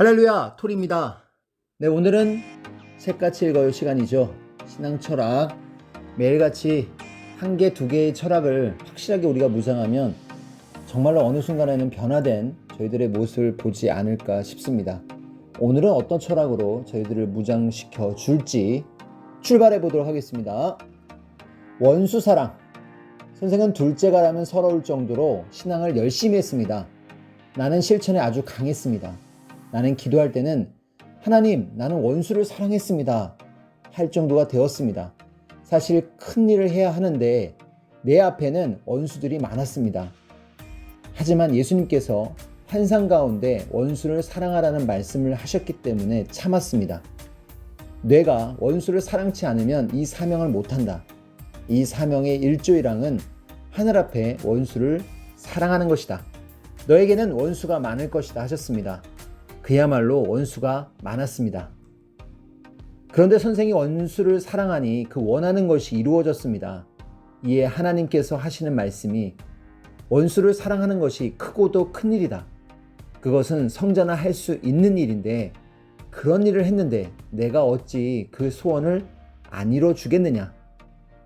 할렐루야 톨입니다. 네 오늘은 책같이 읽어요 시간이죠. 신앙 철학 매일같이 한 개 두 개의 철학을 확실하게 우리가 묵상하면 정말로 어느 순간에는 변화된 저희들의 모습을 보지 않을까 싶습니다. 오늘은 어떤 철학으로 저희들을 무장시켜 줄지 출발해 보도록 하겠습니다. 원수 사랑. 선생은 둘째가라면 서러울 정도로 신앙을 열심히 했습니다. 나는 실천에 아주 강했습니다. 나는 기도할 때는 하나님, 나는 원수를 사랑했습니다. 할 정도가 되었습니다. 사실 큰 일을 해야 하는데 내 앞에는 원수들이 많았습니다. 하지만 예수님께서 환상 가운데 원수를 사랑하라는 말씀을 하셨기 때문에 참았습니다. 뇌가 원수를 사랑치 않으면 이 사명을 못한다. 이 사명의 1조 1항은 하늘 앞에 원수를 사랑하는 것이다. 너에게는 원수가 많을 것이다 하셨습니다. 그야말로 원수가 많았습니다. 그런데 선생이 원수를 사랑하니 그 원하는 것이 이루어졌습니다. 이에 하나님께서 하시는 말씀이 원수를 사랑하는 것이 크고도 큰 일이다. 그것은 성자나 할 수 있는 일인데 그런 일을 했는데 내가 어찌 그 소원을 안 이뤄주겠느냐.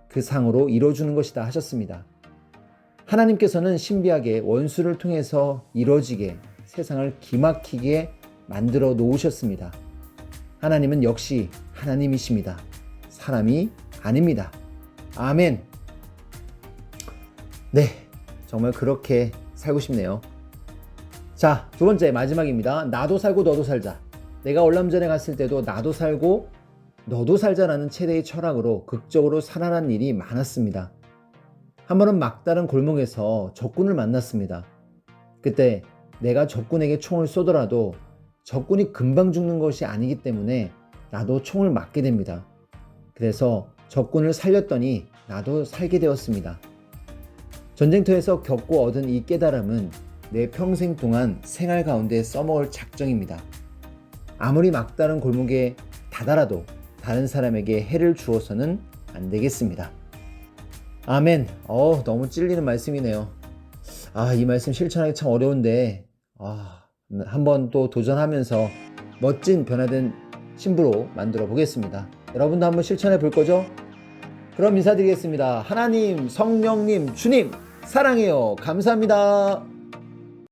그 상으로 이뤄주는 것이다 하셨습니다. 하나님께서는 신비하게 원수를 통해서 이뤄지게 세상을 기막히게 만들어 놓으셨습니다. 하나님은 역시 하나님이십니다. 사람이 아닙니다. 아멘. 네, 정말 그렇게 살고 싶네요. 자, 두 번째 마지막입니다. 나도 살고 너도 살자. 내가 월남전에 갔을 때도 나도 살고 너도 살자라는 최대의 철학으로 극적으로 살아난 일이 많았습니다. 한 번은 막다른 골목에서 적군을 만났습니다. 그때 내가 적군에게 총을 쏘더라도 적군이 금방 죽는 것이 아니기 때문에 나도 총을 맞게 됩니다. 그래서 적군을 살렸더니 나도 살게 되었습니다. 전쟁터에서 겪고 얻은 이 깨달음은 내 평생 동안 생활 가운데 써먹을 작정입니다. 아무리 막다른 골목에 다다라도 다른 사람에게 해를 주어서는 안 되겠습니다. 아멘. 어, 너무 찔리는 말씀이네요. 아, 이 말씀 실천하기 참 어려운데, 아, 한번 또 도전하면서 멋진 변화된 신부로 만들어 보겠습니다. 여러분도 한번 실천해 볼 거죠? 그럼 인사드리겠습니다. 하나님, 성령님, 주님, 사랑해요. 감사합니다.